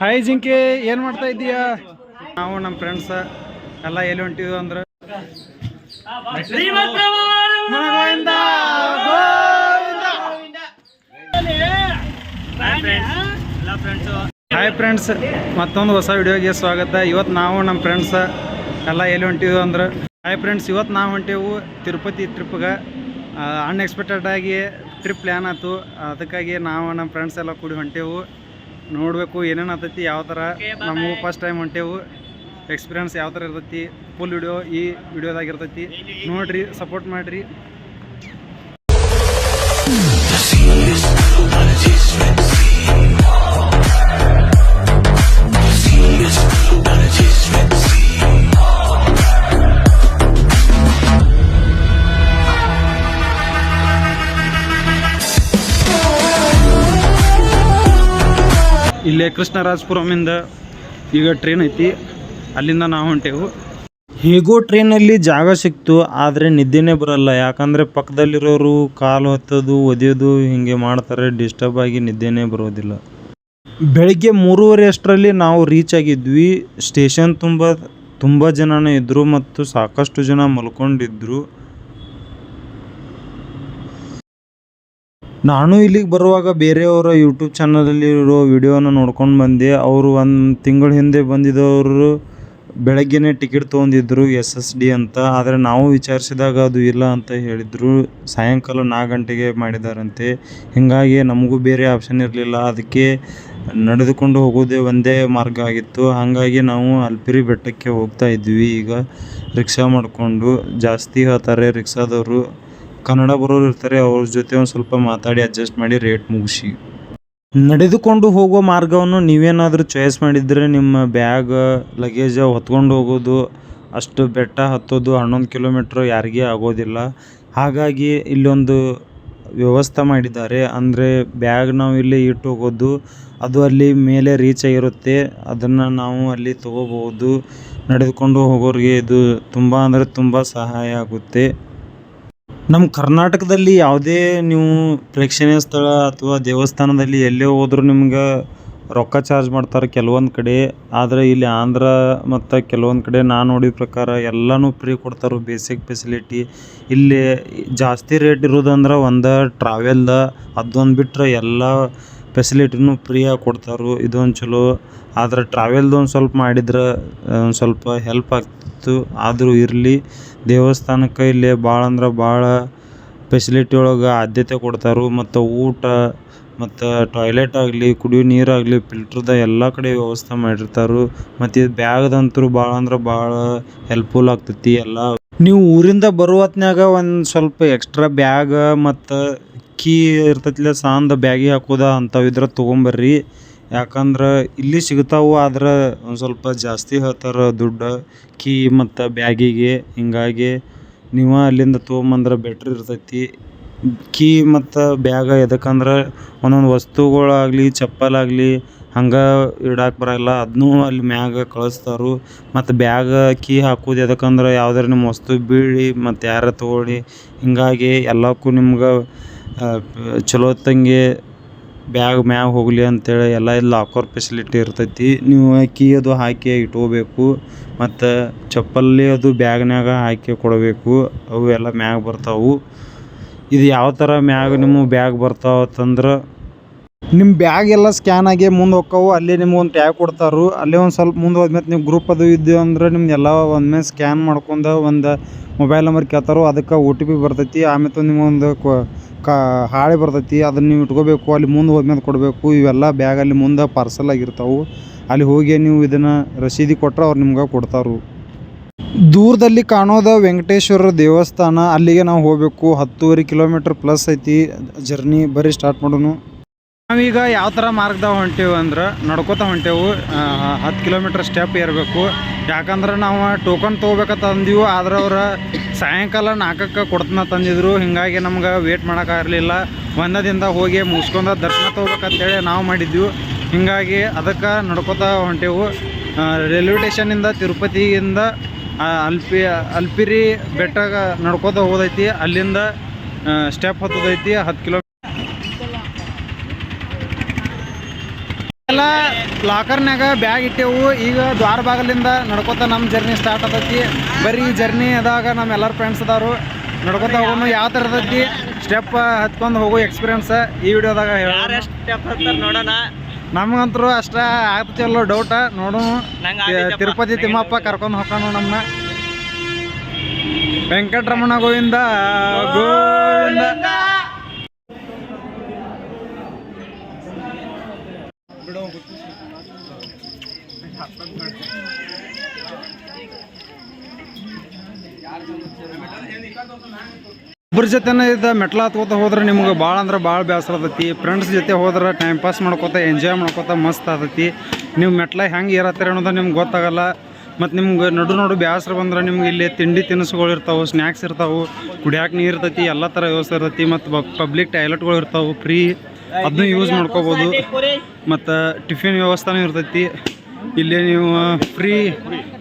Hi ಜಿಂಕೆ ಏನು ಮಾಡ್ತಾ ಇದ್ದೀಯಾ? ನಾವು ನಮ್ಮ ಫ್ರೆಂಡ್ಸ್ ಎಲ್ಲ ಎಲ್ಲಿ ಹೊಂಟಿದ್ವು ಅಂದ್ರೆ. ಹಾಯ್ ಫ್ರೆಂಡ್ಸ್ ಮತ್ತೊಂದು ಹೊಸ ವಿಡಿಯೋಗೆ ಸ್ವಾಗತ. ಇವತ್ತು ನಾವು ನಮ್ಮ ಫ್ರೆಂಡ್ಸ್ ಎಲ್ಲ ಎಲ್ಲಿ ಹೊಂಟಿದ್ವು ಅಂದ್ರೆ ಹಾಯ್ ಫ್ರೆಂಡ್ಸ್ ಇವತ್ತು ನಾವು ಹೊಂಟೇವು ತಿರುಪತಿ ಟ್ರಿಪ್ಗೆ ಅನ್ಎಕ್ಸ್ಪೆಕ್ಟೆಡ್ ಆಗಿ ಟ್ರಿಪ್ ಪ್ಲ್ಯಾನ್ ಆಯ್ತು. ಅದಕ್ಕಾಗಿ ನಾವು ನಮ್ಮ ಫ್ರೆಂಡ್ಸ್ ಎಲ್ಲ ಕೂಡಿ ಹೊಂಟೇವು. ನೋಡಬೇಕು ಏನೇನು ಆತೈತಿ ಯಾವ ಥರ ನಮ್ಮ ಫಸ್ಟ್ ಟೈಮ್ ಹೊಂಟೇವು ಎಕ್ಸ್ಪೀರಿಯನ್ಸ್ ಯಾವ ಥರ ಇರ್ತೈತಿ ಫುಲ್ ವಿಡಿಯೋ ಈ ವಿಡಿಯೋದಾಗಿರ್ತೈತಿ ನೋಡ್ರಿ ಸಪೋರ್ಟ್ ಮಾಡಿರಿ ಇಲ್ಲೇ ಕೃಷ್ಣರಾಜಪುರಮಿಂದ ಈಗ ಟ್ರೈನ್ ಐತಿ. ಅಲ್ಲಿಂದ ನಾವು ಹೊಂಟೇವು. ಹೇಗೋ ಟ್ರೈನಲ್ಲಿ ಜಾಗ ಸಿಕ್ತು, ಆದರೆ ನಿದ್ದೆನೇ ಬರಲ್ಲ. ಯಾಕಂದರೆ ಪಕ್ಕದಲ್ಲಿರೋರು ಕಾಲು ಹತ್ತೋದು, ಒದೆಯೋದು, ಹೀಗೆ ಮಾಡ್ತಾರೆ. ಡಿಸ್ಟರ್ಬ್ ಆಗಿ ನಿದ್ದೆನೇ ಬರೋದಿಲ್ಲ. ಬೆಳಗ್ಗೆ ಮೂರುವರೆ ಅಷ್ಟರಲ್ಲಿ ನಾವು ರೀಚ್ ಆಗಿದ್ವಿ. ಸ್ಟೇಷನ್ ತುಂಬ ತುಂಬ ಜನನೇ ಇದ್ದರು ಮತ್ತು ಸಾಕಷ್ಟು ಜನ ಮಲ್ಕೊಂಡಿದ್ರು. ನಾನು ಇಲ್ಲಿಗೆ ಬರುವಾಗ ಬೇರೆಯವರ ಯೂಟ್ಯೂಬ್ ಚಾನಲಲ್ಲಿರೋ ವಿಡಿಯೋನ ನೋಡ್ಕೊಂಡು ಬಂದೆ. ಅವರು ಒಂದು ತಿಂಗಳ ಹಿಂದೆ ಬಂದಿದ್ದವರು ಬೆಳಗ್ಗೆನೇ ಟಿಕೆಟ್ ತೊಗೊಂಡಿದ್ರು ಎಸ್ ಎಸ್ ಡಿ ಅಂತ. ಆದರೆ ನಾವು ವಿಚಾರಿಸಿದಾಗ ಅದು ಇಲ್ಲ ಅಂತ ಹೇಳಿದರು. ಸಾಯಂಕಾಲ ನಾಲ್ಕು ಗಂಟೆಗೆ ಮಾಡಿದಾರಂತೆ. ಹೀಗಾಗಿ ನಮಗೂ ಬೇರೆ ಆಪ್ಷನ್ ಇರಲಿಲ್ಲ. ಅದಕ್ಕೆ ನಡೆದುಕೊಂಡು ಹೋಗೋದೇ ಒಂದೇ ಮಾರ್ಗ ಆಗಿತ್ತು. ಹಾಗಾಗಿ ನಾವು ಅಲ್ಪಿರಿ ಬೆಟ್ಟಕ್ಕೆ ಹೋಗ್ತಾ ಇದ್ವಿ. ಈಗ ರಿಕ್ಷಾ ಮಾಡಿಕೊಂಡು ಜಾಸ್ತಿ ಹೇಳ್ತಾರೆ ರಿಕ್ಷಾದವರು ಕನ್ನಡ ಬರೋರು ಇರ್ತಾರೆ, ಅವ್ರ ಜೊತೆ ಒಂದು ಸ್ವಲ್ಪ ಮಾತಾಡಿ ಅಡ್ಜಸ್ಟ್ ಮಾಡಿ ರೇಟ್ ಮುಗಿಸಿ. ನಡೆದುಕೊಂಡು ಹೋಗುವ ಮಾರ್ಗವನ್ನು ನೀವೇನಾದರೂ ಚಾಯ್ಸ್ ಮಾಡಿದರೆ ನಿಮ್ಮ ಬ್ಯಾಗ್ ಲಗೇಜ್ ಹೊತ್ಕೊಂಡು ಹೋಗೋದು, ಅಷ್ಟು ಬೆಟ್ಟ ಹತ್ತೋದು, ಹನ್ನೊಂದು ಕಿಲೋಮೀಟ್ರ್ ಯಾರಿಗೆ ಆಗೋದಿಲ್ಲ. ಹಾಗಾಗಿ ಇಲ್ಲೊಂದು ವ್ಯವಸ್ಥೆ ಮಾಡಿದ್ದಾರೆ. ಅಂದರೆ ಬ್ಯಾಗ್ ನಾವು ಇಲ್ಲಿ ಇಟ್ಟು ಹೋಗೋದು, ಅದು ಅಲ್ಲಿ ಮೇಲೆ ರೀಚ್ ಆಗಿರುತ್ತೆ. ಅದನ್ನು ನಾವು ಅಲ್ಲಿ ತೊಗೋಬೋದು ನಡೆದುಕೊಂಡು ಹೋಗೋರಿಗೆ ಇದು ತುಂಬ ಅಂದರೆ ತುಂಬ ಸಹಾಯ ಆಗುತ್ತೆ. ನಮ್ಮ ಕರ್ನಾಟಕದಲ್ಲಿ ಯಾವುದೇ ನೀವು ಪ್ರೇಕ್ಷಣೀಯ ಸ್ಥಳ ಅಥವಾ ದೇವಸ್ಥಾನದಲ್ಲಿ ಎಲ್ಲೇ ಹೋದರೂ ನಿಮ್ಗೆ ರೊಕ್ಕ ಚಾರ್ಜ್ ಮಾಡ್ತಾರೆ ಕೆಲವೊಂದು ಕಡೆ. ಆದರೆ ಇಲ್ಲಿ ಆಂಧ್ರ ಮತ್ತು ಕೆಲವೊಂದು ಕಡೆ ನಾನು ನೋಡಿದ ಪ್ರಕಾರ ಎಲ್ಲನೂ ಫ್ರೀ ಕೊಡ್ತಾರೆ ಬೇಸಿಕ್ ಫೆಸಿಲಿಟಿ ಇಲ್ಲಿ ಜಾಸ್ತಿ ರೇಟ್ ಇರೋದಂದ್ರೆ ಒಂದು ಟ್ರಾವೆಲ್ದ ಅದೊಂದು ಬಿಟ್ಟರೆ ಎಲ್ಲ ಫೆಸಿಲಿಟಿನೂ ಫ್ರೀಯಾಗಿ ಕೊಡ್ತಾರೆ. ಇದೊಂದು ಚಲೋ. ಆದ್ರೆ ಟ್ರಾವೆಲ್ದು ಒಂದು ಸ್ವಲ್ಪ ಮಾಡಿದ್ರೆ, ಒಂದು ಸ್ವಲ್ಪ ಹೆಲ್ಪ್ ಆಗ್ತಿತ್ತು. ಆದರೂ ಇರಲಿ. ದೇವಸ್ಥಾನಕ್ಕೆ ಇಲ್ಲಿ ಭಾಳ ಅಂದ್ರೆ ಭಾಳ ಫೆಸಿಲಿಟಿ ಒಳಗೆ ಆದ್ಯತೆ ಕೊಡ್ತಾರೆ. ಮತ್ತು ಊಟ ಮತ್ತು ಟಾಯ್ಲೆಟ್ ಆಗಲಿ, ಕುಡಿಯೋ ನೀರಾಗಲಿ ಫಿಲ್ಟ್ರದ ಎಲ್ಲ ಕಡೆ ವ್ಯವಸ್ಥೆ ಮಾಡಿರ್ತಾರೆ. ಮತ್ತು ಇದು ಬ್ಯಾಗ್ದಂತೂ ಭಾಳ ಅಂದ್ರೆ ಭಾಳ ಹೆಲ್ಪ್ಫುಲ್ ಆಗ್ತೈತಿ ಎಲ್ಲ. ನೀವು ಊರಿಂದ ಬರುವ ಹೊತ್ನ್ಯಾಗ ಒಂದು ಸ್ವಲ್ಪ ಎಕ್ಸ್ಟ್ರಾ ಬ್ಯಾಗ ಮತ್ತು ಕೀ ಇರ್ತೈತಿಲ್ಲ ಸಾಂದ ಬ್ಯಾಗಿಗೆ ಹಾಕೋದ ಅಂಥವು ಇದ್ರೆ ತೊಗೊಂಬರ್ರಿ. ಯಾಕಂದ್ರೆ ಇಲ್ಲಿ ಸಿಗ್ತಾವು, ಆದ್ರೆ ಒಂದು ಸ್ವಲ್ಪ ಜಾಸ್ತಿ ಹೇಳ್ತಾರೆ ದುಡ್ಡು, ಕೀ ಮತ್ತು ಬ್ಯಾಗಿಗೆ, ಹೀಗಾಗಿ ನೀವು ಅಲ್ಲಿಂದ ತೊಗೊಂಬಂದ್ರೆ ಬೆಟ್ರ್ ಇರ್ತೈತಿ. ಕೀ ಮತ್ತು ಬ್ಯಾಗ ಎದಕ್ಕಂದ್ರೆ ಒಂದೊಂದು ವಸ್ತುಗಳಾಗಲಿ, ಚಪ್ಪಲಾಗಲಿ ಹಂಗೆ ಇಡಕ್ಕೆ ಬರೋಲ್ಲ ಅದನ್ನೂ ಅಲ್ಲಿ ಮ್ಯಾಗ ಕಳಿಸ್ತಾರೆ. ಮತ್ತು ಬ್ಯಾಗ, ಕೀ ಹಾಕೋದು ಎದಕ್ಕಂದ್ರೆ ಯಾವ್ದಾರು ನಿಮ್ಮ ವಸ್ತು ಬೀಳಿ ಮತ್ತು ಯಾರೇ ತಗೊಳ್ಳಿ. ಹೀಗಾಗಿ ಎಲ್ಲಕ್ಕೂ ನಿಮ್ಗೆ ಚಲೋತ್ತಂಗೆ ಬ್ಯಾಗ್ ಮ್ಯಾಗ ಹೋಗಲಿ ಅಂತೇಳಿ ಎಲ್ಲ ಇಲ್ಲಿ ಲಾಕರ್ ಫೆಸಿಲಿಟಿ ಇರ್ತೈತಿ. ನೀವು ಕೀ ಅದು ಹಾಕಿ ಇಟ್ಕೋಬೇಕು, ಮತ್ತು ಚಪ್ಪಲಿ ಅದು ಬ್ಯಾಗ್ನ್ಯಾಗ ಹಾಕಿ ಕೊಡಬೇಕು, ಅವು ಎಲ್ಲ ಮ್ಯಾಗ ಬರ್ತಾವು. ಇದು ಯಾವ ಥರ ಮ್ಯಾಗ ನಿಮ್ಮ ಬ್ಯಾಗ್ ಬರ್ತಾವೆ ಅಂತಂದ್ರೆ ನಿಮ್ಮ ಬ್ಯಾಗ್ ಎಲ್ಲ ಸ್ಕ್ಯಾನ್ ಆಗಿ ಮುಂದೆ ಹೋಕ್ಕವು ಅಲ್ಲಿ ನಿಮ್ಗೆ ಒಂದು ಟ್ಯಾಗ್ ಕೊಡ್ತಾರು. ಅಲ್ಲೇ ಒಂದು ಸ್ವಲ್ಪ ಮುಂದೆ ಹೋದ್ಮೇಲೆ ನೀವು ಗ್ರೂಪ್ ಅದು ಇದ್ದು ಅಂದ್ರೆ ನಿಮ್ದೆಲ್ಲ ಒಂದ್ಮೇಲೆ ಸ್ಕ್ಯಾನ್ ಮಾಡ್ಕೊಂಡು ಒಂದು ಮೊಬೈಲ್ ನಂಬರ್ ಕೇಳ್ತಾರೋ, ಅದಕ್ಕೆ ಓ ಟಿ ಪಿ ಬರ್ತೈತಿ, ಆಮೇಲೆ ನಿಮಗೊಂದು ಕಾ ಹಾಳೆ ಬರ್ತೈತಿ, ಅದನ್ನು ನೀವು ಇಟ್ಕೋಬೇಕು, ಅಲ್ಲಿ ಮುಂದೆ ಹೋದ್ಮೇಲೆ ಕೊಡಬೇಕು, ಇವೆಲ್ಲ ಬ್ಯಾಗಲ್ಲಿ ಮುಂದೆ ಪಾರ್ಸಲ್ ಆಗಿರ್ತಾವೆ. ಅಲ್ಲಿ ಹೋಗಿ ನೀವು ಇದನ್ನು ರಸೀದಿ ಕೊಟ್ರೆ ಅವ್ರು ನಿಮ್ಗೆ ಕೊಡ್ತಾರು. ದೂರದಲ್ಲಿ ಕಾಣೋದ ವೆಂಕಟೇಶ್ವರ ದೇವಸ್ಥಾನ, ಅಲ್ಲಿಗೆ ನಾವು ಹೋಗಬೇಕು. ಹತ್ತುವರೆ ಕಿಲೋಮೀಟ್ರ್ ಪ್ಲಸ್ ಐತಿ ಜರ್ನಿ ಬರೀ ಸ್ಟಾರ್ಟ್ ಮಾಡೋನು. ನಾವೀಗ ಯಾವ ಥರ ಮಾರ್ಗದಾಗ ಹೊಂಟೇವು ಅಂದ್ರೆ ನಡ್ಕೋತ ಹೊಂಟೇವು ಹತ್ತು ಕಿಲೋಮೀಟ್ರ್ ಸ್ಟೆಪ್ ಏರಬೇಕು. ಯಾಕಂದ್ರೆ ನಾವು ಟೋಕನ್ ತೊಗೋಬೇಕಂತ ಅಂದೀವು ಆದ್ರೆ ಅವ್ರು ಸಾಯಂಕಾಲ ನಾಲ್ಕಕ್ಕೆ ಕೊಡ್ತನ ತಂದಿದ್ರು. ಹೀಗಾಗಿ ನಮ್ಗೆ ವೇಟ್ ಮಾಡೋಕ್ಕಾಗಲಿಲ್ಲ ಒಂದದಿಂದ ಹೋಗಿ ಮುಗಿಸ್ಕೊಂಡ ದರ್ಶನ ತೊಗೋಬೇಕಂತೇಳಿ ನಾವು ಮಾಡಿದ್ವಿ. ಹೀಗಾಗಿ ಅದಕ್ಕೆ ನಡ್ಕೋತ ಹೊಂಟೇವು. ರೈಲ್ವೆ ಸ್ಟೇಷನಿಂದ ತಿರುಪತಿಯಿಂದ ಅಲ್ಪಿ, ಅಲ್ಪಿರಿ ಬೆಟ್ಟಾಗ ನಡ್ಕೋತ ಹೋಗೋದೈತಿ ಅಲ್ಲಿಂದ ಸ್ಟೆಪ್ ಹತ್ತೋದೈತಿ, ಹತ್ತು ಕಿಲೋ ಎಲ್ಲ ಲಾಕರ್ನಾಗ ಬ್ಯಾಗ್ ಇಟ್ಟೆವು. ಈಗ ದ್ವಾರ ಬಾಗಲಿಂದ ನಡ್ಕೋತ ನಮ್ಮ ಜರ್ನಿ ಸ್ಟಾರ್ಟ್ ಆತೈತಿ. ಬರೀ ಈ ಜರ್ನಿ ಅದಾಗ ನಮ್ಮ ಎಲ್ಲರ ಫ್ರೆಂಡ್ಸ್ ಅದಾರು. ನಡ್ಕೋತ ಹೋಗೋನು ಯಾವ ಥರ ಇರ್ತೈತಿ ಸ್ಟೆಪ್ ಹತ್ಕೊಂಡು ಹೋಗೋ ಎಕ್ಸ್ಪೀರಿಯನ್ಸ್ ಈ ವಿಡಿಯೋದಾಗ ನೋಡೋಣ. ನಮಗಂತರೂ ಅಷ್ಟ ಆಗ್ತೈತಿಲ್ಲೋ ಡೌಟ ನೋಡು. ತಿರುಪತಿ ತಿಮ್ಮಪ್ಪ ಕರ್ಕೊಂಡು ಹೋಗೋಣ ನಮ್ಮ ವೆಂಕಟರಮಣ ಗೋವಿಂದ. ಗೋವಿಂದ. ಒಬ್ಬರ ಜೊತೆನೇ ಇದ್ದ ಮೆಟ್ಲ ಹತ್ಕೋತ ಹೋದ್ರೆ ನಿಮ್ಗೆ ಭಾಳ ಅಂದ್ರೆ ಭಾಳ ಬೇಸರ ಫ್ರೆಂಡ್ಸ್ ಜೊತೆ ಹೋದ್ರೆ ಟೈಮ್ ಪಾಸ್ ಮಾಡ್ಕೋತ ಎಂಜಾಯ್ ಮಾಡ್ಕೋತ ಮಸ್ತ್ ಆತೈತಿ. ನೀವು ಮೆಟ್ಲ ಹೆಂಗೆ ಏರತ್ತೀರ ಅನ್ನೋದು ನಿಮ್ಗೆ ಗೊತ್ತಾಗಲ್ಲ. ಮತ್ತು ನಿಮ್ಗೆ ನಡು ನೋಡು ಬೇಸರ ಬಂದ್ರೆ ನಿಮ್ಗೆ ಇಲ್ಲಿ ತಿಂಡಿ ತಿನಿಸುಗಳು ಇರ್ತಾವೆ ಸ್ನ್ಯಾಕ್ಸ್ ಇರ್ತಾವೆ, ಕುಡಿಯಾಕೆ ನೀರು ಇರ್ತೈತಿ, ಎಲ್ಲ ಥರ ವ್ಯವಸ್ಥೆ ಇರ್ತೈತಿ. ಮತ್ತು ಪಬ್ಲಿಕ್ ಟಾಯ್ಲೆಟ್ಗಳು ಇರ್ತಾವೆ ಫ್ರೀ ಅದನ್ನು ಯೂಸ್ ಮಾಡ್ಕೋಬೋದು. ಮತ್ತು ಟಿಫಿನ್ ವ್ಯವಸ್ಥೆನೂ ಇರ್ತೈತಿ. ಇಲ್ಲಿ ನೀವು ಫ್ರೀ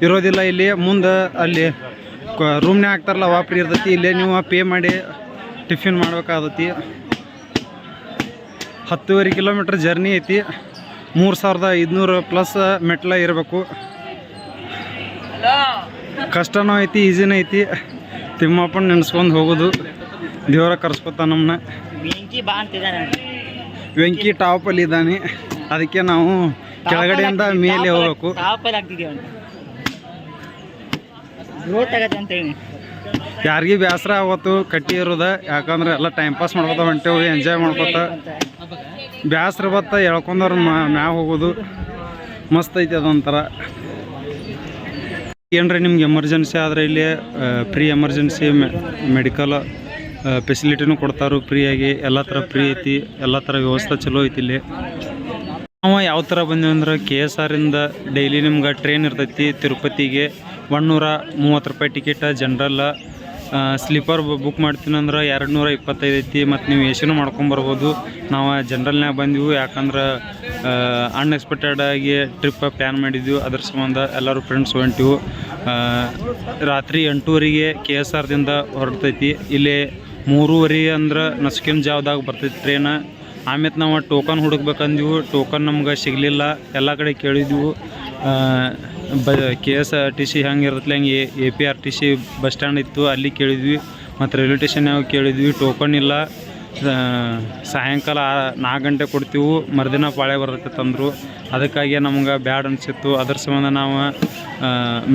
ಇರೋದಿಲ್ಲ ಇಲ್ಲಿ, ಮುಂದೆ ಅಲ್ಲಿ ರೂಮ್ನೇ ಹಾಕ್ತಾರಲ್ಲ ಅವ ಫ್ರೀ ಇರ್ತೈತಿ. ಇಲ್ಲೇ ನೀವು ಪೇ ಮಾಡಿ ಟಿಫಿನ್ ಮಾಡ್ಬೇಕಾಗತ್ತಿ. ಹತ್ತುವರೆ ಕಿಲೋಮೀಟ್ರ್ ಜರ್ನಿ ಐತಿ. ಮೂರು ಸಾವಿರದ ಐದುನೂರು ಪ್ಲಸ್ ಮೆಟ್ಲ ಇರಬೇಕು ಕಷ್ಟನೂ ಐತಿ ಈಸಿನೂ ಐತಿ. ತಿಮ್ಮಪ್ಪನ ನೆನೆಸ್ಕೊಂಡು ಹೋಗೋದು. ದೇವರ ಕರ್ಸ್ಕೊತ ನಮ್ಮನ್ನ ವೆಂಕಿ ಟಾಪಲ್ಲಿ ಇದ್ದಾನೆ. ಅದಕ್ಕೆ ನಾವು ಕೆಳಗಡೆಯಿಂದ ಮೇಲೆ ಹೋಗ್ಬೇಕು. ಅಂತ ಆಗತ್ತೆ ಯಾರಿಗೆ ಬೇಸರ ಆವತ್ತು ಕಟ್ಟಿ ಇರೋದ, ಯಾಕಂದ್ರೆ ಎಲ್ಲ ಟೈಮ್ ಪಾಸ್ ಮಾಡ್ಕೊತ ಹೊಂಟೇವು ಎಂಜಾಯ್ ಮಾಡ್ಕೊತ. ಬೇಸರ ಬತ್ತ ಎಳ್ಕೊಂಡವ್ರ ಮ್ಯಾಗ ಹೋಗೋದು. ಮಸ್ತ್ ಐತಿ ಅದೊಂಥರ. ಏನ್ರಿ ನಿಮ್ಗೆ ಎಮರ್ಜೆನ್ಸಿ ಆದರೆ ಇಲ್ಲಿ ಫ್ರೀ ಎಮರ್ಜೆನ್ಸಿ ಮೆಡಿಕಲ್ ಫೆಸಿಲಿಟಿನೂ ಕೊಡ್ತಾರು ಫ್ರೀಯಾಗಿ ಎಲ್ಲ ಥರ ಫ್ರೀ ಐತಿ, ಎಲ್ಲ ಥರ ವ್ಯವಸ್ಥೆ ಚಲೋ ಐತಿ ಇಲ್ಲಿ. ನಾವು ಯಾವ ಥರ ಬಂದೀವಿ ಅಂದ್ರೆ ಕೆ ಎಸ್ ಆರಿಂದ ಡೈಲಿ ನಿಮ್ಗೆ ಟ್ರೈನ್ ಇರ್ತೈತಿ ತಿರುಪತಿಗೆ ಒನ್ನೂರ ಮೂವತ್ತು ರೂಪಾಯಿ ಟಿಕೆಟ್ ಜನ್ರಲ್ಲ ಸ್ಲೀಪರ್ ಬುಕ್ ಮಾಡ್ತೀನಿ ಅಂದ್ರೆ ಎರಡು ನೂರ ಇಪ್ಪತ್ತೈದು ಐತಿ ಮತ್ತು ನೀವು ಎ ಸಿನೂ ಮಾಡ್ಕೊಂಬರ್ಬೋದು ನಾವು ಜನ್ರಲ್ನಾಗ ಬಂದೀವಿ, ಯಾಕಂದ್ರೆ ಅನ್ಎಕ್ಸ್ಪೆಕ್ಟೆಡ್ ಆಗಿ ಟ್ರಿಪ್ ಪ್ಲ್ಯಾನ್ ಮಾಡಿದ್ವಿ. ಅದ್ರ ಸಂಬಂಧ ಎಲ್ಲರೂ ಫ್ರೆಂಡ್ಸ್ ಹೊಂಟಿವು. ರಾತ್ರಿ ಎಂಟೂವರೆಗೆ ಕೆ ಎಸ್ ಆರ್ದಿಂದ ಹೊರಡ್ತೈತಿ. ಇಲ್ಲಿ ಮೂರುವರೆ ಅಂದ್ರೆ ನಸುಕಿನ ಜಾವದಾಗ ಬರ್ತೈತಿ ಟ್ರೈನ ಆಮೇಲೆ ನಾವು ಟೋಕನ್ ಹುಡುಕ್ಬೇಕಂದಿವು ಟೋಕನ್ ನಮ್ಗೆ ಸಿಗಲಿಲ್ಲ, ಎಲ್ಲ ಕಡೆ ಕೇಳಿದ್ವಿ. ಬ K S R T C ಹೆಂಗೆ ಇರುತ್ತೆ ಹಂಗೆ A P R T C bus stand ಇತ್ತು, ಅಲ್ಲಿ ಕೇಳಿದ್ವಿ. ಮತ್ತು ರೈಲ್ವೆ ಸ್ಟೇಷನ್ ಯಾವ ಕೇಳಿದ್ವಿ ಟೋಕನ್ ಇಲ್ಲ. ಸಾಯಂಕಾಲ ನಾಲ್ಕು ಗಂಟೆ ಕೊಡ್ತೀವಿ, ಮರುದಿನ ಪಾಳೆ ಬರ್ತೈತೆ ತಂದರು ಅದಕ್ಕಾಗಿ ನಮ್ಗೆ ಬ್ಯಾಡ್ ಅನಿಸಿತ್ತು. ಅದ್ರ ಸಂಬಂಧ ನಾವು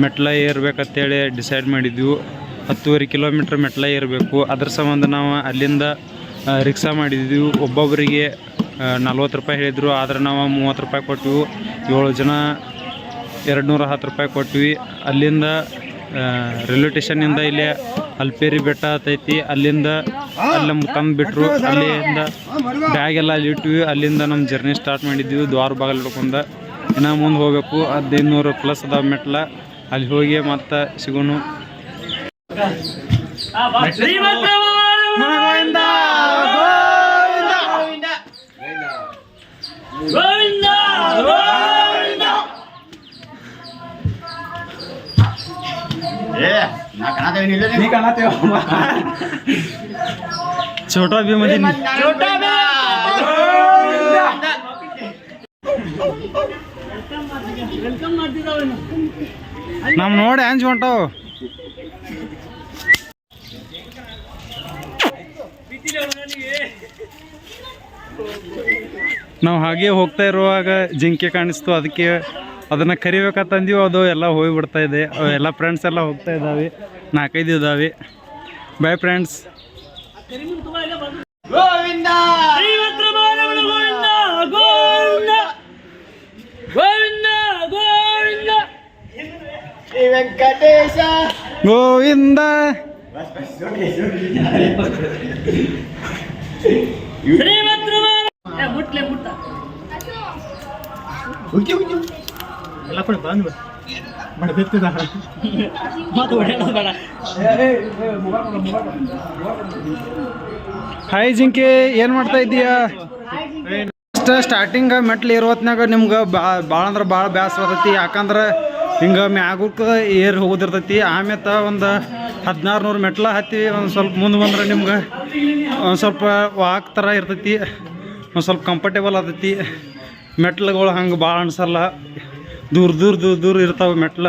ಮೆಟ್ಲ ಏರ್ಬೇಕಂತೇಳಿ ಡಿಸೈಡ್ ಮಾಡಿದ್ವಿ. ಹತ್ತುವರೆ ಕಿಲೋಮೀಟ್ರ್ ಮೆಟ್ಲ ಏರಬೇಕು. ಅದ್ರ ಸಂಬಂಧ ನಾವು ಅಲ್ಲಿಂದ ರಿಕ್ಷಾ ಮಾಡಿದ್ವಿ. ಒಬ್ಬೊಬ್ಬರಿಗೆ ನಲ್ವತ್ತು ರೂಪಾಯಿ ಹೇಳಿದರು. ಆದ್ರೆ ನಾವು ಮೂವತ್ತು ರೂಪಾಯಿ ಕೊಟ್ವಿ. ಏಳು ಜನ ಎರಡು ನೂರ ಹತ್ತು ರೂಪಾಯಿ ಕೊಟ್ವಿ. ಅಲ್ಲಿಂದ ರೈಲ್ವೆ ಸ್ಟೇಷನ್ನಿಂದ ಇಲ್ಲಿ ಅಲ್ಪೇರಿ ಬೆಟ್ಟ ಆತೈತಿ ಅಲ್ಲಿಂದ ಅಲ್ಲಿ ನಮ್ಗೆ ತಂದು ಬಿಟ್ಟರು ಅಲ್ಲಿಂದ ಬ್ಯಾಗ್ ಎಲ್ಲ ಅಲ್ಲಿ ಇಟ್ವಿ. ಅಲ್ಲಿಂದ ನಮ್ಮ ಜರ್ನಿ ಸ್ಟಾರ್ಟ್ ಮಾಡಿದ್ವಿ. ದ್ವಾರ ಬಾಗಿಲು ಹಿಡ್ಕೊಂಡ. ಇನ್ನು ಮುಂದೆ ಹೋಗಬೇಕು. ಹದಿನೈದು ನೂರು ಪ್ಲಸ್ ಅದ ಮೆಟ್ಲ. ಅಲ್ಲಿ ಹೋಗಿ ಮತ್ತೆ ಸಿಗೋನು ಗೋವಿಂದ छोटा भी मध्ये ನಮ್ ನೋಡಿ ಹಂಚ್ ಹೊಂಟಾವ್ ನಾವು ಹಾಗೆ ಹೋಗ್ತಾ ಇರುವಾಗ ಜಿಂಕೆ ಕಾಣಿಸ್ತು ಅದಕ್ಕೆ ಅದನ್ನ ಕರಿಬೇಕಂತಂದೀವಿ ಅದು ಎಲ್ಲ ಹೋಗಿಬಿಡ್ತಾ ಇದೆ. ಅವ್ ಎಲ್ಲ ಫ್ರೆಂಡ್ಸ್ ಎಲ್ಲ ಹೋಗ್ತಾ ಇದ್ದಾವೆ. ನಾಲ್ಕೈದು ಇದ್ದಾವೆ. Bye friends Govinda! ಹಾಯ್ ಜಿಂಕೆ ಏನು ಮಾಡ್ತಾ ಇದ್ದೀಯಾ? ಫಸ್ಟ್ ಸ್ಟಾರ್ಟಿಂಗ್ ಮೆಟ್ಲು ಇರೋತ್ನಾಗ ನಿಮ್ಗೆ ಭಾಳ ಅಂದ್ರೆ ಭಾಳ ಬರ್ತೈತಿ ಯಾಕಂದ್ರೆ ಹಿಂಗೆ ಮ್ಯಾಗಕ್ಕೆ ಏರ್ ಹೋಗುದಿರ್ತೈತಿ. ಆಮೇಲೆ ಒಂದು ಹದಿನಾರು ನೂರು ಮೆಟ್ಲ ಹತ್ತಿ ಒಂದು ಸ್ವಲ್ಪ ಮುಂದೆ ಬಂದ್ರೆ ನಿಮ್ಗೆ ಒಂದು ಸ್ವಲ್ಪ ವಾಕ್ ಥರ ಇರ್ತೈತಿ. ಒಂದು ಸ್ವಲ್ಪ ಕಂಫರ್ಟೇಬಲ್ ಆಗ್ತೈತಿ ಮೆಟ್ಲುಗಳು ಹಂಗೆ ಭಾಳ ಅನ್ಸಲ್ಲ. ದೂರ ದೂರ ದೂರ ದೂರ ಇರ್ತಾವೆ ಮೆಟ್ಲ.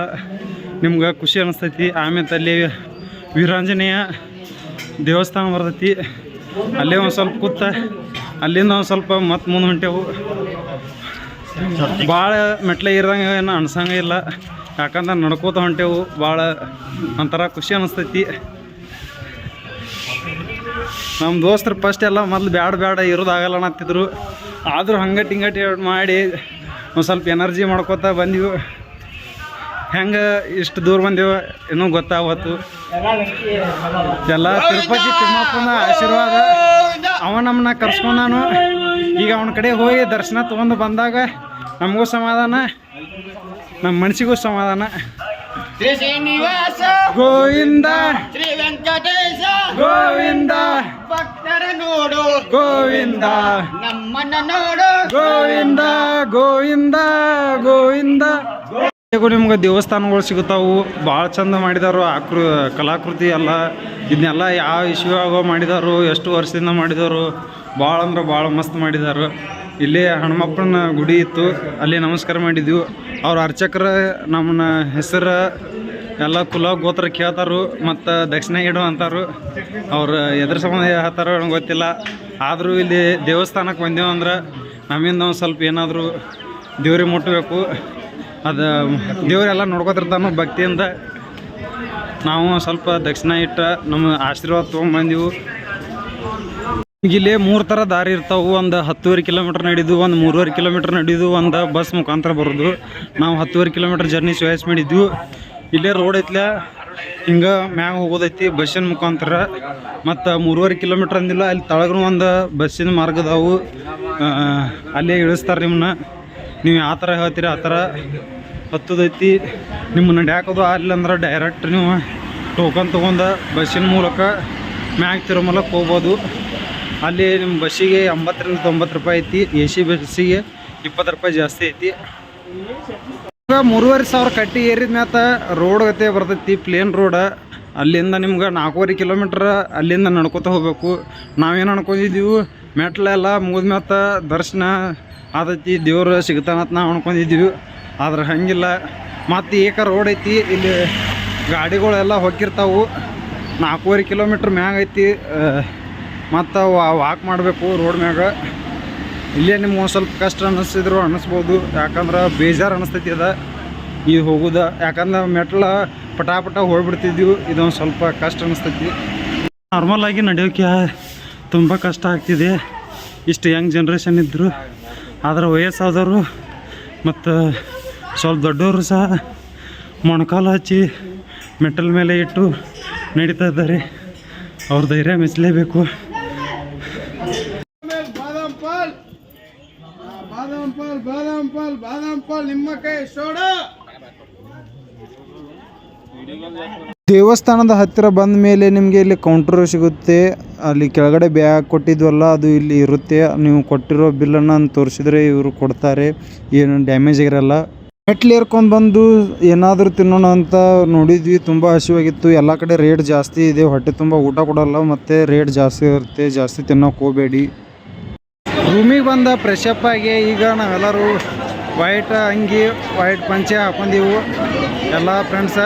ನಿಮ್ಗೆ ಖುಷಿ ಅನಿಸ್ತೈತಿ. ಆಮೇಲೆ ಅಲ್ಲಿ ವೀರಾಂಜನೇಯ ದೇವಸ್ಥಾನ ಬರ್ತೈತಿ. ಅಲ್ಲೇ ಒಂದು ಸ್ವಲ್ಪ ಕೂತ, ಅಲ್ಲಿಂದ ಒಂದು ಸ್ವಲ್ಪ ಮತ್ತೆ ಮುಂದೆ ಹೊಂಟೆವು. ಭಾಳ ಮೆಟ್ಲ ಇರ್ದಂಗೆ ಏನು ಅನ್ಸಂಗೆ ಇಲ್ಲ. ಯಾಕಂದ್ರೆ ನಡ್ಕೋತ ಹೊಂಟೆವು. ಭಾಳ ಒಂಥರ ಖುಷಿ ಅನಿಸ್ತೈತಿ. ನಮ್ಮ ದೋಸ್ತರು ಫಸ್ಟ್ ಎಲ್ಲ ಮೊದ್ಲು ಬ್ಯಾಡ ಬ್ಯಾಡ ಇರೋದಾಗಲ್ಲ ಅನ್ನತ್ತಿದ್ರು ಆದರೂ ಹಂಗೆ ಹಿಂಗಟ್ಟು ಮಾಡಿ ಒಂದು ಸ್ವಲ್ಪ ಎನರ್ಜಿ ಮಾಡ್ಕೋತ ಬಂದೀವಿ. ಹೆಂಗೆ ಇಷ್ಟು ದೂರ ಬಂದೆವು ಇನ್ನೂ ಗೊತ್ತಾಗತ್ತು ಎಲ್ಲ ತಿರುಪತಿ ತಿಮ್ಮಪ್ಪನ ಆಶೀರ್ವಾದ. ಅವ ನಮ್ಮನ್ನ ಕರ್ಸ್ಕೊಂಡಾನು. ಈಗ ಅವನ ಕಡೆ ಹೋಗಿ ದರ್ಶನ ತೊಗೊಂಡು ಬಂದಾಗ ನಮಗೂ ಸಮಾಧಾನ ನಮ್ಮ ಮನಸ್ಸಿಗೂ ಸಮಾಧಾನ. ಶ್ರೀ ಶ್ರೀನಿವಾಸ ಗೋವಿಂದ ಶ್ರೀ ವೆಂಕಟೇಶ ಗೋವಿಂದ ಭಕ್ತರ ನೋಡು. ಗೋವಿಂದ ನಮ್ಮನ್ನ ನೋಡು. ಗೋವಿಂದ ಗೋವಿಂದ ಗೋವಿಂದ. ನಿಮ್ಗೆ ದೇವಸ್ಥಾನಗಳು ಸಿಗುತ್ತಾವು. ಭಾಳ ಚಂದ ಮಾಡಿದಾರು ಆಕೃ ಕಲಾಕೃತಿ ಎಲ್ಲ. ಇದನ್ನೆಲ್ಲ ಯಾವ ಇಶ್ಯೂವಾಗ ಮಾಡಿದಾರು ಎಷ್ಟು ವರ್ಷದಿಂದ ಮಾಡಿದಾರು. ಭಾಳ ಅಂದ್ರೆ ಭಾಳ ಮಸ್ತ್ ಮಾಡಿದಾರು. ಇಲ್ಲಿ ಹನುಮಪ್ಪನ ಗುಡಿ ಇತ್ತು, ಅಲ್ಲಿ ನಮಸ್ಕಾರ ಮಾಡಿದ್ವಿ. ಅವ್ರ ಅರ್ಚಕರ ನಮ್ಮನ್ನ ಹೆಸರು, ಎಲ್ಲ ಕುಲ ಗೋತ್ರ ಕೇಳ್ತಾರು, ಮತ್ತು ದಕ್ಷಿಣ ಇಡು ಅಂತಾರು. ಅವ್ರು ಎದ್ರ ಸಂಬಂಧ ಹೇಳ್ತಾರೋ ನಂಗೆ ಗೊತ್ತಿಲ್ಲ. ಆದರೂ ಇಲ್ಲಿ ದೇವಸ್ಥಾನಕ್ಕೆ ಬಂದೇವು ಅಂದ್ರೆ ನಮ್ಮಿಂದ ಒಂದು ಸ್ವಲ್ಪ ಏನಾದರೂ ದೇವ್ರಿಗೆ ಮುಟ್ಟಬೇಕು ಅದು ದೇವರೆಲ್ಲ ನೋಡ್ಕೊತಿರ್ತಾನು ಭಕ್ತಿಯಿಂದ. ನಾವು ಸ್ವಲ್ಪ ದಕ್ಷಿಣ ಇಟ್ಟ ನಮ್ಮ ಆಶೀರ್ವಾದ ತೊಗೊಂಬಂದೀವು ಇಲ್ಲಿ ಮೂರು ಥರ ದಾರಿ ಇರ್ತಾವೆ. ಒಂದು ಹತ್ತುವರೆ ಕಿಲೋಮೀಟ್ರ್ ನಡೆದು, ಒಂದು ಮೂರುವರೆ ಕಿಲೋಮೀಟ್ರ್ ನಡೆದು, ಒಂದು ಬಸ್ ಮುಖಾಂತರ ಬರೋದು. ನಾವು ಹತ್ತುವರೆ ಕಿಲೋಮೀಟ್ರ್ ಜರ್ನಿ ಚಾಯ್ಸ್ ಮಾಡಿದ್ವಿ. ಇಲ್ಲೇ ರೋಡ್ ಐತ್ಲ, ಹಿಂಗೆ ಮ್ಯಾಗ ಹೋಗೋದೈತಿ ಬಸ್ಸಿನ ಮುಖಾಂತರ. ಮತ್ತು ಮೂರುವರೆ ಕಿಲೋಮೀಟ್ರ್ ಅಂದಿಲ್ಲ, ಅಲ್ಲಿ ತಳಗೂ ಒಂದು ಬಸ್ಸಿನ ಮಾರ್ಗ ಅದಾವು. ಅಲ್ಲೇ ಇಳಿಸ್ತಾರೆ ನಿಮ್ಮನ್ನ ನೀವು ಯಾವ ಥರ ಹೇಳ್ತೀರಿ, ಆ ಥರ ಹತ್ತದೈತಿ ನಿಮ್ಮ ಅಲ್ಲಿ ಅಂದ್ರೆ ಡೈರೆಕ್ಟ್ ನೀವು ಟೋಕನ್ ತೊಗೊಂಡು ಬಸ್ಸಿನ ಮೂಲಕ ಮ್ಯಾಗ ತಿರುಮಲಕ್ಕೆ ಹೋಗ್ಬೋದು. ಅಲ್ಲಿ ನಿಮ್ಮ ಬಸ್ಸಿಗೆ ಎಂಬತ್ತರಿಂದ ತೊಂಬತ್ತು ರೂಪಾಯಿ ಐತಿ, ಎ ಸಿ ಬಸ್ಸಿಗೆ ಇಪ್ಪತ್ತು ರೂಪಾಯಿ ಜಾಸ್ತಿ ಐತಿ. ಮೂರುವರೆ ಸಾವಿರ ಕಟ್ಟಿ ಏರಿದ ಮ್ಯಾತ ರೋಡ್ ಗತೆ ಬರ್ತೈತಿ ಪ್ಲೇನ್ ರೋಡ ಅಲ್ಲಿಂದ ನಿಮ್ಗೆ ನಾಲ್ಕೂವರೆ ಕಿಲೋಮೀಟ್ರ್ ಅಲ್ಲಿಂದ ನಡ್ಕೋತ ಹೋಗ್ಬೇಕು. ನಾವೇನು ಅನ್ಕೊಂಡಿದ್ದೀವಿ ಮೆಟ್ಲೆಲ್ಲ ಮುಗಿದ ಮ್ಯಾತ ದರ್ಶನ ಆದೈತಿ ದೇವ್ರು ಸಿಗ್ತಾನಂತ ನಾವು ಅನ್ಕೊಂಡಿದ್ದೀವಿ ಆದ್ರೆ ಹಂಗಿಲ್ಲ. ಮತ್ತು ಏಕ ರೋಡ್ ಐತಿ, ಇಲ್ಲಿ ಗಾಡಿಗಳೆಲ್ಲ ಹೋಗಿರ್ತಾವು. ನಾಲ್ಕೂವರೆ ಕಿಲೋಮೀಟ್ರ್ ಮ್ಯಾಗ ಐತಿ ಮತ್ತು ವಾಕ್ ಮಾಡಬೇಕು ರೋಡ್ ಮ್ಯಾಗ. ಇಲ್ಲೇ ನಿಮ್ಗೆ ಒಂದು ಸ್ವಲ್ಪ ಕಷ್ಟ ಅನ್ನಿಸಿದ್ರು ಅನ್ನಿಸ್ಬೋದು ಯಾಕಂದ್ರೆ ಬೇಜಾರು ಅನ್ನಿಸ್ತೈತಿ ಅದ. ಈ ಹೋಗುದ. ಯಾಕಂದ್ರೆ ಮೆಟ್ಲ ಪಟಾಪಟ ಹೋಗ್ಬಿಡ್ತಿದ್ವಿ. ಇದೊಂದು ಸ್ವಲ್ಪ ಕಷ್ಟ ಅನ್ನಿಸ್ತೈತಿ ನಾರ್ಮಲಾಗಿ ನಡೆಯೋಕೆ ತುಂಬ ಕಷ್ಟ ಆಗ್ತಿದೆ. ಇಷ್ಟು ಯಂಗ್ ಜನ್ರೇಷನ್ ಇದ್ದರು ಆದ್ರೆ ವಯಸ್ಸಾದವರು ಮತ್ತು ಸ್ವಲ್ಪ ದೊಡ್ಡವರು ಸಹ ಮೊಣಕಾಲು ಹಚ್ಚಿ ಮೆಟ್ಟಲ್ ಮೇಲೆ ಇಟ್ಟು ನಡೀತಾ ಇದ್ದಾರೆ. ಅವ್ರ ಧೈರ್ಯ ಮೆಚ್ಚಲೇಬೇಕು ಬಾದಾಮ್ ಪಾಲ್ ಬಾದಾಮ್ ಪಾಲ್ ಬಾದಾಮ್ ಪಾಲ್ ಬಾದಾಮ್ ಪಾಲ್, ನಿಮ್ಮ ಕೈ ಸೋಡ. ದೇವಸ್ಥಾನದ ಹತ್ತಿರ ಬಂದ ಮೇಲೆ ನಿಮಗೆ ಇಲ್ಲಿ ಕೌಂಟರ್ ಸಿಗುತ್ತೆ. ಅಲ್ಲಿ ಕೆಳಗಡೆ ಬ್ಯಾಗ್ ಕೊಟ್ಟಿದ್ವಲ್ಲ, ಅದು ಇಲ್ಲಿ ಇರುತ್ತೆ. ನೀವು ಕೊಟ್ಟಿರೋ ಬಿಲ್ಲನ್ನು ತೋರಿಸಿದ್ರೆ ಇವರು ಕೊಡ್ತಾರೆ. ಏನು ಡ್ಯಾಮೇಜ್ ಆಗಿರಲ್ಲ. ಮೆಟ್ಲು ಏರ್ಕೊಂಡು ಬಂದು ಏನಾದರೂ ತಿನ್ನೋಣ ಅಂತ ನೋಡಿದ್ವಿ. ತುಂಬ ಹಸಿವಾಗಿತ್ತು. ಎಲ್ಲ ಕಡೆ ರೇಟ್ ಜಾಸ್ತಿ ಇದೆ. ಹೊಟ್ಟೆ ತುಂಬ ಊಟ ಕೊಡಲ್ಲ, ಮತ್ತು ರೇಟ್ ಜಾಸ್ತಿ ಇರುತ್ತೆ. ಜಾಸ್ತಿ ತಿನ್ನೋಕೆ ಹೋಗಬೇಡಿ. ರೂಮಿಗೆ ಬಂದ ಫ್ರೆಶಪ್ ಆಗಿ ಈಗ ನಾವೆಲ್ಲರೂ ವೈಟ್ ಅಂಗಿ, ವೈಟ್ ಪಂಚೆ ಹಾಕೊಂಡಿವು. ಎಲ್ಲ ಫ್ರೆಂಡ್ಸ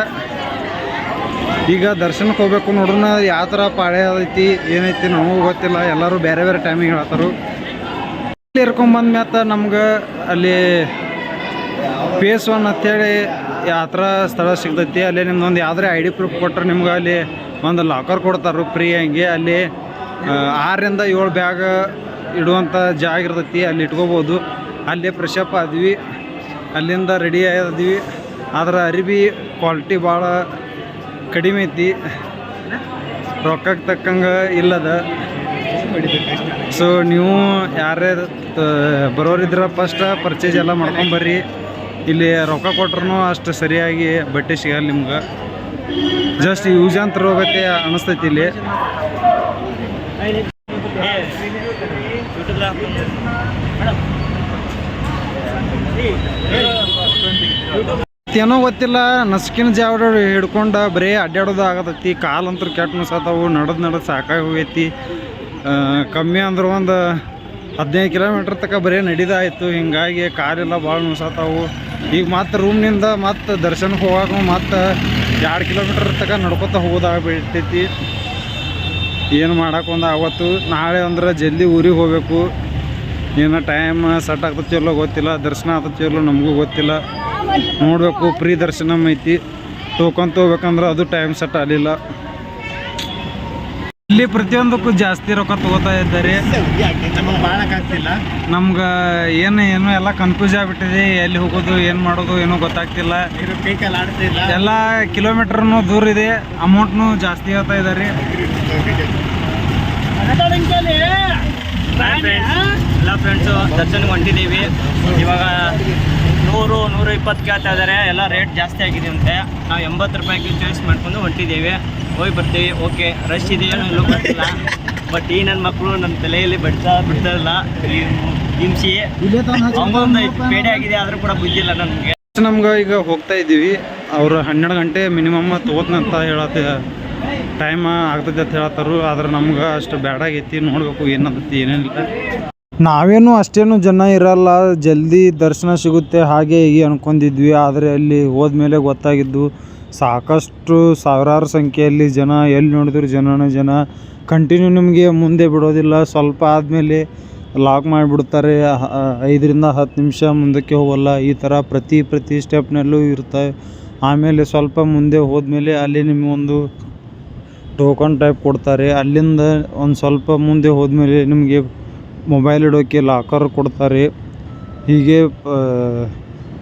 ಈಗ ದರ್ಶನಕ್ಕೆ ಹೋಗ್ಬೇಕು ನೋಡ್ರೂ ಯಾವ ಥರ ಪಾಳೆ ಐತಿ, ಏನೈತಿ ನಮಗೂ ಗೊತ್ತಿಲ್ಲ. ಎಲ್ಲರೂ ಬೇರೆ ಬೇರೆ ಟೈಮಿಗೆ ಹೇಳ್ತಾರು. ಅಲ್ಲಿ ಇರ್ಕೊಂಬಂದ ಮ್ಯಾತ ನಮ್ಗೆ ಅಲ್ಲಿ ಪೇಸ್ ಒನ್ ಅಂತೇಳಿ ಥರ ಸ್ಥಳ ಸಿಗ್ತೈತಿ. ಅಲ್ಲಿ ನಿಮ್ದೊಂದು ಯಾವುದೇ ಐ ಡಿ ಪ್ರೂಫ್ ಕೊಟ್ಟರೆ ನಿಮ್ಗೆ ಅಲ್ಲಿ ಒಂದು ಲಾಕರ್ ಕೊಡ್ತಾರೆ ಫ್ರೀ ಹಂಗೆ ಅಲ್ಲಿ ಆರರಿಂದ ಏಳು ಬ್ಯಾಗ್ ಇಡುವಂಥ ಜಾಗ ಇರ್ತೈತಿ, ಅಲ್ಲಿ ಇಟ್ಕೋಬೋದು. ಅಲ್ಲೇ ಫ್ರೆಶ್ ಅಪ್ ಆದ್ವಿ. ಅಲ್ಲಿಂದ ರೆಡಿ ಆದ್ವಿ. ಆದ್ರೆ ಅರಿವಿ ಕ್ವಾಲಿಟಿ ಭಾಳ ಕಡಿಮೆ ಐತಿ. ರೊಕ್ಕಕ್ಕೆ ತಕ್ಕಂಗೆ ಇಲ್ಲದ. ಸೊ ನೀವು ಯಾರೇ ಬರೋರಿದ್ರೆ ಫಸ್ಟ್ ಪರ್ಚೇಸ್ ಎಲ್ಲ ಮಾಡ್ಕೊಂಬರ್ರಿ ಇಲ್ಲಿ ರೊಕ್ಕ ಕೊಟ್ರೂ ಅಷ್ಟು ಸರಿಯಾಗಿ ಬಟ್ಟೆ ಸಿಗಲ್ಲ ನಿಮ್ಗೆ. ಜಸ್ಟ್ ಯೂಸ್ ಅಂತ ಹೋಗತ್ತೆ ಅನಿಸ್ತೈತಿ ಇಲ್ಲಿ. ಏನೋ? ಗೊತ್ತಿಲ್ಲ, ನಸ್ಕಿನ ಜಾವಡ ಹಿಡ್ಕೊಂಡ ಬರೀ ಅಡ್ಡಾಡೋದು ಆಗತೈತಿ ಕಾಲಂತೂ ಕೆಟ್ಟ ನಸತಾವು ನಡದ್ ನಡದ್ ಸಾಕಾಗಿ ಹೋಗೈತಿ. ಕಮ್ಮಿ ಅಂದ್ರೆ ಒಂದು ಹದಿನೈದು ಕಿಲೋಮೀಟ್ರ್ ತನಕ ಬರೀ ನಡೀದಾಯಿತು, ಹಿಂಗಾಗಿ ಕಾಲೆಲ್ಲ ಭಾಳ ನುಸಾತಾವು ಈಗ ಮತ್ತೆ ರೂಮ್ನಿಂದ ಮತ್ತೆ ದರ್ಶನಕ್ಕೆ ಹೋಗಾಕ ಮತ್ತೆ ಎರಡು ಕಿಲೋಮೀಟ್ರ್ ತನಕ ನಡ್ಕೊತ ಹೋಗೋದಾಗ್ಬಿಟ್ಟೈತಿ ಏನು ಮಾಡೋಕ್ಕೊಂದು ಆವತ್ತು ನಾಳೆ ಅಂದ್ರೆ ಜಲ್ದಿ ಊರಿಗೆ ಹೋಗಬೇಕು. ಏನು ಟೈಮ್ ಸೆಟ್ ಆಗ್ತತಿಲ್ಲೋ ಗೊತ್ತಿಲ್ಲ, ದರ್ಶನ ಆಗ್ತತಿಲ್ಲೋ ನಮಗೂ ಗೊತ್ತಿಲ್ಲ. ನೋಡಬೇಕು, ಪ್ರೀ ದರ್ಶನ ಐತಿ. ಟೋಕನ್ ತೊಗೋಬೇಕಂದ್ರೆ ಅದು ಟೈಮ್ ಸೆಟ್ ಆಗಲಿಲ್ಲ. ಇಲ್ಲಿ ಪ್ರತಿಯೊಂದಕ್ಕೂ ಜಾಸ್ತಿ ರೊಕ್ಕ ತಗೋತಾ ಇದ್ದಾರೆ. ನಮ್ಗ ಏನು ಏನು ಎಲ್ಲ ಕನ್ಫ್ಯೂಸ್ ಆಗ್ಬಿಟ್ಟಿದೆ. ಎಲ್ಲಿ ಹೋಗೋದು, ಏನು ಮಾಡೋದು ಏನೂ ಗೊತ್ತಾಗ್ತಿಲ್ಲ. ಎಲ್ಲ ಕಿಲೋಮೀಟರ್ ದೂರ ಇದೆ. ಅಮೌಂಟ್ನು ಜಾಸ್ತಿ ಹೇಳ್ತಾ ಇದ್ದಾರೆ. ಎಲ್ಲ ಫ್ರೆಂಡ್ಸು ಇವಾಗ ನೂರು ನೂರು ಇಪ್ಪತ್ತು ಕೇಳ್ತಾ ಇದ್ದಾರೆ. ಎಲ್ಲ ರೇಟ್ ಜಾಸ್ತಿ ಆಗಿದೆ ಅಂತೆ. ನಾವು ಎಂಬತ್ತು ರೂಪಾಯಿಗೆ ಚಾಯ್ಸ್ ಮಾಡ್ಕೊಂಡು ಹೊಂಟಿದ್ದೀವಿ ಹೋಗಿ ಬರ್ತೀವಿ. ಓಕೆ ರಶ್ ಇದೆಯೋ? ಬರ್ತಿಲ್ಲ. ಗೊತ್ತಿಲ್ಲ ಬಟ್ ಈ ನನ್ನ ಮಕ್ಕಳು ನನ್ನ ತಲೆಯಲ್ಲಿ ಬಿಡ್ತಾ ಬಿಡ್ತಾ ಇಲ್ಲ. ಹಿಂಸಿ ಪೇಡೆ ಆಗಿದೆ ಆದರೂ ಕೂಡ ಬುದ್ಧಿಲ್ಲ ನನಗೆ. ನಮ್ಗೆ ಈಗ ಹೋಗ್ತಾ ಇದ್ದೀವಿ. ಅವ್ರು ಹನ್ನೆರಡು ಗಂಟೆ ಮಿನಿಮಮ್ ತಗೋತ್ನಂತ ಹೇಳತ್ತ ಟೈಮ್ ಆಗ್ತೈತೆ ಅಂತ ಹೇಳತ್ತಾರು. ಆದ್ರೆ ನಮ್ಗೆ ಅಷ್ಟು ಬ್ಯಾಡ ಆಗೈತಿ. ನೋಡ್ಬೇಕು ಏನಾಗೈತಿ ಏನೇನಿಲ್ಲ ನಾವೇನು ಅಷ್ಟೇನು ಜನ ಇರಲ್ಲ. ಜಲ್ದಿ ದರ್ಶನ ಸಿಗುತ್ತೆ. ಹಾಗೆ ಹೀಗೆ ಅನ್ಕೊಂಡಿದ್ವಿ. ಆದರೆ ಅಲ್ಲಿ ಹೋದ್ಮೇಲೆ ಗೊತ್ತಾಗಿದ್ದು ಸಾಕಷ್ಟು ಸಾವಿರಾರು ಸಂಖ್ಯೆಯಲ್ಲಿ ಜನ, ಎಲ್ಲಿ ನೋಡಿದ್ರು ಜನನ ಜನ. ಕಂಟಿನ್ಯೂ ನಿಮಗೆ ಮುಂದೆ ಬಿಡೋದಿಲ್ಲ. ಸ್ವಲ್ಪ ಆದಮೇಲೆ ಲಾಕ್ ಮಾಡಿಬಿಡ್ತಾರೆ. ಐದರಿಂದ ಹತ್ತು ನಿಮಿಷ ಮುಂದಕ್ಕೆ ಹೋಗಲ್ಲ. ಈ ಥರ ಪ್ರತಿ ಪ್ರತಿ ಸ್ಟೆಪ್ನಲ್ಲೂ ಇರ್ತವೆ ಆಮೇಲೆ ಸ್ವಲ್ಪ ಮುಂದೆ ಹೋದ್ಮೇಲೆ ಅಲ್ಲಿ ನಿಮಗೊಂದು ಟೋಕನ್ ಟೈಪ್ ಕೊಡ್ತಾರೆ. ಅಲ್ಲಿಂದ ಒಂದು ಸ್ವಲ್ಪ ಮುಂದೆ ಹೋದ್ಮೇಲೆ ನಿಮಗೆ ಮೊಬೈಲ್ ಇಡೋಕ್ಕೆ ಲಾಕರ್ ಕೊಡ್ತಾರೆ. ಹೀಗೆ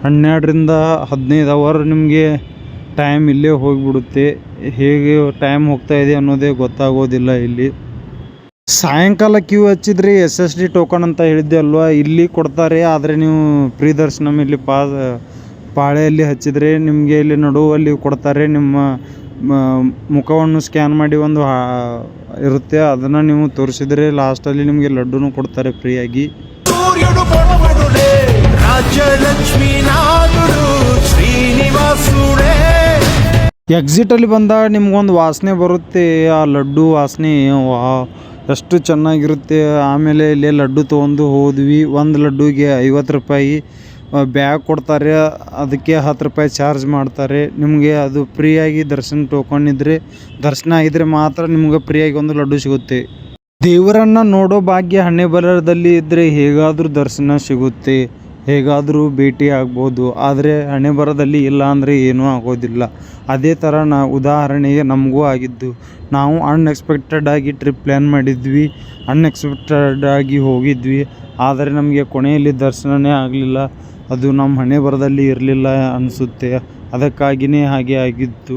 ಹನ್ನೆರಡರಿಂದ ಹದಿನೈದು ಅವರ್ ನಿಮಗೆ ಟೈಮ್ ಇಲ್ಲೇ ಹೋಗಿಬಿಡುತ್ತೆ. ಹೇಗೆ ಟೈಮ್ ಹೋಗ್ತಾ ಇದೆ ಅನ್ನೋದೇ ಗೊತ್ತಾಗೋದಿಲ್ಲ ಇಲ್ಲಿ. ಸಾಯಂಕಾಲ ಕ್ಯೂ ಹಚ್ಚಿದ್ರಿ ಎಸ್ ಎಸ್ ಡಿ ಟೋಕನ್ ಅಂತ ಹೇಳಿದ್ದೆ ಅಲ್ವಾ? ಇಲ್ಲಿ ಕೊಡ್ತಾರೆ, ಆದರೆ ನೀವು ಪ್ರೀ ಇಲ್ಲಿ ಪಾ, ಪಾಳೆಯಲ್ಲಿ ಹಚ್ಚಿದ್ರೆ ನಿಮಗೆ ಇಲ್ಲಿ ನಡುವಲ್ಲಿ ಕೊಡ್ತಾರೆ. ನಿಮ್ಮ ಮುಖವನ್ನು ಸ್ಕ್ಯಾನ್ ಮಾಡಿ ಒಂದು ಇರುತ್ತೆ. ಅದನ್ನು ನೀವು ತೋರಿಸಿದರೆ ಲಾಸ್ಟಲ್ಲಿ ನಿಮಗೆ ಲಡ್ಡೂನು ಕೊಡ್ತಾರೆ ಫ್ರೀಯಾಗಿ. ರಾಜಲಕ್ಷ್ಮೀ ಶ್ರೀನಿವಾಸುಡೇ ಎಕ್ಸಿಟಲ್ಲಿ ಬಂದಾಗ ನಿಮ್ಗೊಂದು ವಾಸನೆ ಬರುತ್ತೆ, ಆ ಲಡ್ಡು ವಾಸನೆ. ವಾ, ಎಷ್ಟು ಚೆನ್ನಾಗಿರುತ್ತೆ. ಆಮೇಲೆ ಇಲ್ಲೇ ಲಡ್ಡು ತೊಗೊಂಡು ಹೋದ್ವಿ. ಒಂದು ಲಡ್ಡುಗೆ ಐವತ್ತು ರೂಪಾಯಿ ಬ್ಯಾಗ್ ಕೊಡ್ತಾರೆ. ಅದಕ್ಕೆ ಹತ್ತು ರೂಪಾಯಿ ಚಾರ್ಜ್ ಮಾಡ್ತಾರೆ. ನಿಮಗೆ ಅದು ಫ್ರೀಯಾಗಿ ದರ್ಶನ ಇದ್ದರೆ ದರ್ಶನ ಆಗಿದ್ರೆ ಮಾತ್ರ ನಿಮ್ಗೆ ಫ್ರೀಯಾಗಿ ಒಂದು ಲಡ್ಡು ಸಿಗುತ್ತೆ. ದೇವರನ್ನು ನೋಡೋ ಭಾಗ್ಯ ಹಣೆ ಬರದಲ್ಲಿ ಇದ್ದರೆ ಹೇಗಾದರೂ ದರ್ಶನ ಸಿಗುತ್ತೆ. ಹೇಗಾದರೂ ಭೇಟಿ ಆಗ್ಬೋದು, ಆದರೆ ಹಣೆ ಬರದಲ್ಲಿ ಇಲ್ಲ ಅಂದರೆ ಏನೂ ಆಗೋದಿಲ್ಲ. ಅದೇ ಥರ ನಾ ಉದಾಹರಣೆಗೆ ನಮಗೂ ಆಗಿದ್ದು. ನಾವು ಅನ್ಎಕ್ಸ್ಪೆಕ್ಟೆಡ್ ಆಗಿ ಟ್ರಿಪ್ ಪ್ಲ್ಯಾನ್ ಮಾಡಿದ್ವಿ ಅನ್ಎಕ್ಸ್ಪೆಕ್ಟೆಡ್ ಆಗಿ ಹೋಗಿದ್ವಿ. ಆದರೆ ನಮಗೆ ಕೊನೆಯಲ್ಲಿ ದರ್ಶನವೇ ಆಗಲಿಲ್ಲ. ಅದು ನಮ್ಮ ಹಣೆ ಬರದಲ್ಲಿ ಇರಲಿಲ್ಲ ಅನಿಸುತ್ತೆ. ಅದಕ್ಕಾಗಿಯೇ ಹಾಗೆ ಆಗಿತ್ತು.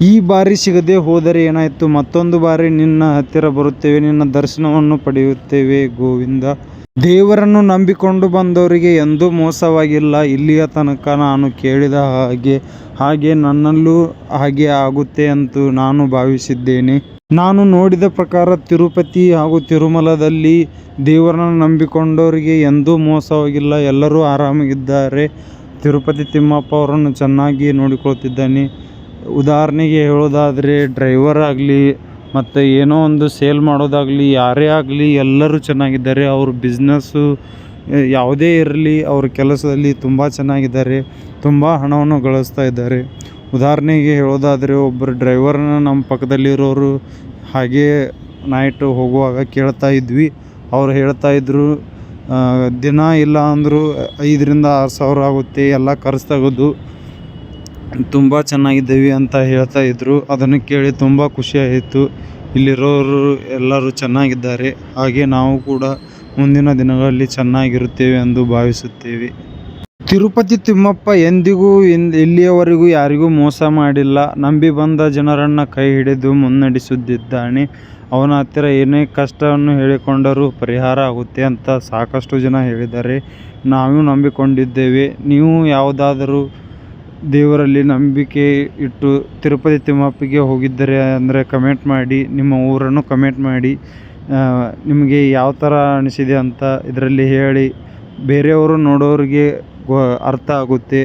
ಈ ಬಾರಿ ಸಿಗದೆ ಹೋದರೆ ಏನಾಯಿತು? ಮತ್ತೊಂದು ಬಾರಿ ನಿನ್ನ ಹತ್ತಿರ ಬರುತ್ತೇವೆ, ನಿನ್ನ ದರ್ಶನವನ್ನು ಪಡೆಯುತ್ತೇವೆ, ಗೋವಿಂದ. ದೇವರನ್ನು ನಂಬಿಕೊಂಡು ಬಂದವರಿಗೆ ಎಂದೂ ಮೋಸವಾಗಿಲ್ಲ. ಇಲ್ಲಿಯ ತನಕ ನಾನು ಕೇಳಿದ ಹಾಗೆ ಹಾಗೆ ನನ್ನಲ್ಲೂ ಹಾಗೆ ಆಗುತ್ತೆ ಅಂತ ನಾನು ಭಾವಿಸಿದ್ದೇನೆ. ನಾನು ನೋಡಿದ ಪ್ರಕಾರ ತಿರುಪತಿ ಹಾಗೂ ತಿರುಮಲದಲ್ಲಿ ದೇವರನ್ನು ನಂಬಿಕೊಂಡವರಿಗೆ ಎಂದೂ ಮೋಸವಾಗಿಲ್ಲ. ಎಲ್ಲರೂ ಆರಾಮಾಗಿದ್ದಾರೆ. ತಿರುಪತಿ ತಿಮ್ಮಪ್ಪ ಅವರನ್ನು ಚೆನ್ನಾಗಿ ನೋಡಿಕೊಳ್ತಿದ್ದಾನೆ. ಉದಾಹರಣೆಗೆ ಹೇಳೋದಾದರೆ, ಡ್ರೈವರ್ ಆಗಲಿ ಮತ್ತು ಏನೋ ಒಂದು ಸೇಲ್ ಮಾಡೋದಾಗಲಿ, ಯಾರೇ ಆಗಲಿ ಎಲ್ಲರೂ ಚೆನ್ನಾಗಿದ್ದಾರೆ. ಅವ್ರ ಬಿಸ್ನೆಸ್ಸು ಯಾವುದೇ ಇರಲಿ, ಅವ್ರ ಕೆಲಸದಲ್ಲಿ ತುಂಬ ಚೆನ್ನಾಗಿದ್ದಾರೆ. ತುಂಬ ಹಣವನ್ನು ಗಳಿಸ್ತಾ ಇದ್ದಾರೆ. ಉದಾಹರಣೆಗೆ ಹೇಳೋದಾದರೆ ಒಬ್ಬರು ಡ್ರೈವರ್ನ ನಮ್ಮ ಪಕ್ಕದಲ್ಲಿರೋರು ಹಾಗೇ ನೈಟ್ ಹೋಗುವಾಗ ಕೇಳ್ತಾ ಇದ್ವಿ. ಅವ್ರು ಹೇಳ್ತಾ ಇದ್ದರು ದಿನ ಇಲ್ಲ ಅಂದರೂ ಐದರಿಂದ ಆರು ಸಾವಿರ ಆಗುತ್ತೆ, ಎಲ್ಲ ಖರ್ಚು ತೆಗೆದು ತುಂಬ ಚೆನ್ನಾಗಿದ್ದೀವಿ ಅಂತ ಹೇಳ್ತಾ ಇದ್ದರು ಅದನ್ನು ಕೇಳಿ ತುಂಬ ಖುಷಿ ಆಯಿತು. ಇಲ್ಲಿರೋರು ಎಲ್ಲರೂ ಚೆನ್ನಾಗಿದ್ದಾರೆ. ಹಾಗೆ ನಾವು ಕೂಡ ಮುಂದಿನ ದಿನಗಳಲ್ಲಿ ಚೆನ್ನಾಗಿರುತ್ತೇವೆ ಎಂದು ಭಾವಿಸುತ್ತೇವೆ. ತಿರುಪತಿ ತಿಮ್ಮಪ್ಪ ಎಂದಿಗೂ ಇಲ್ಲಿಯವರೆಗೂ ಯಾರಿಗೂ ಮೋಸ ಮಾಡಿಲ್ಲ. ನಂಬಿ ಬಂದ ಜನರನ್ನು ಕೈ ಹಿಡಿದು ಮುನ್ನಡೆಸುತ್ತಿದ್ದಾನೆ. ಅವನ ಹತ್ತಿರ ಏನೇ ಕಷ್ಟವನ್ನು ಹೇಳಿಕೊಂಡರೂ ಪರಿಹಾರ ಆಗುತ್ತೆ ಅಂತ ಸಾಕಷ್ಟು ಜನ ಹೇಳಿದ್ದಾರೆ. ನಾವು ನಂಬಿಕೊಂಡಿದ್ದೇವೆ. ನೀವು ಯಾವುದಾದರೂ ದೇವರಲ್ಲಿ ನಂಬಿಕೆ ಇಟ್ಟು ತಿರುಪತಿ ತಿಮ್ಮಪ್ಪಿಗೆ ಹೋಗಿದ್ದರೆ ಅಂದರೆ ಕಮೆಂಟ್ ಮಾಡಿ, ನಿಮ್ಮ ಊರನ್ನು ಕಮೆಂಟ್ ಮಾಡಿ ನಿಮಗೆ ಯಾವ ಥರ ಅನಿಸಿದೆ ಅಂತ ಇದರಲ್ಲಿ ಹೇಳಿ, ಬೇರೆಯವರು ನೋಡೋರಿಗೆ ಅರ್ಥ ಆಗುತ್ತೆ.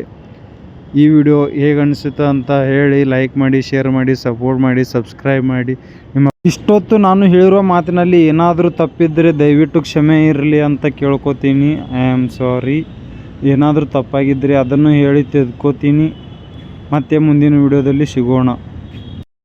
ಈ ವಿಡಿಯೋ ಹೇಗೆ ಅನಿಸುತ್ತೆ ಅಂತ ಹೇಳಿ ಲೈಕ್ ಮಾಡಿ, ಶೇರ್ ಮಾಡಿ, ಸಪೋರ್ಟ್ ಮಾಡಿ, ಸಬ್ಸ್ಕ್ರೈಬ್ ಮಾಡಿ. ನಿಮ್ಮ ಇಷ್ಟೊತ್ತು ನಾನು ಹೇಳಿರೋ ಮಾತಿನಲ್ಲಿ ಏನಾದರೂ ತಪ್ಪಿದ್ದರೆ ದಯವಿಟ್ಟು ಕ್ಷಮೆ ಇರಲಿ ಅಂತ ಕೇಳ್ಕೊತೀನಿ. ಐ ಆಮ್ ಸಾರಿ ಏನಾದರೂ ತಪ್ಪಾಗಿದ್ದರೆ ಅದನ್ನು ಹೇಳಿ ತಿದ್ಕೋತೀನಿ. ಮತ್ತೆ ಮುಂದಿನ ವಿಡಿಯೋದಲ್ಲಿ ಸಿಗೋಣ.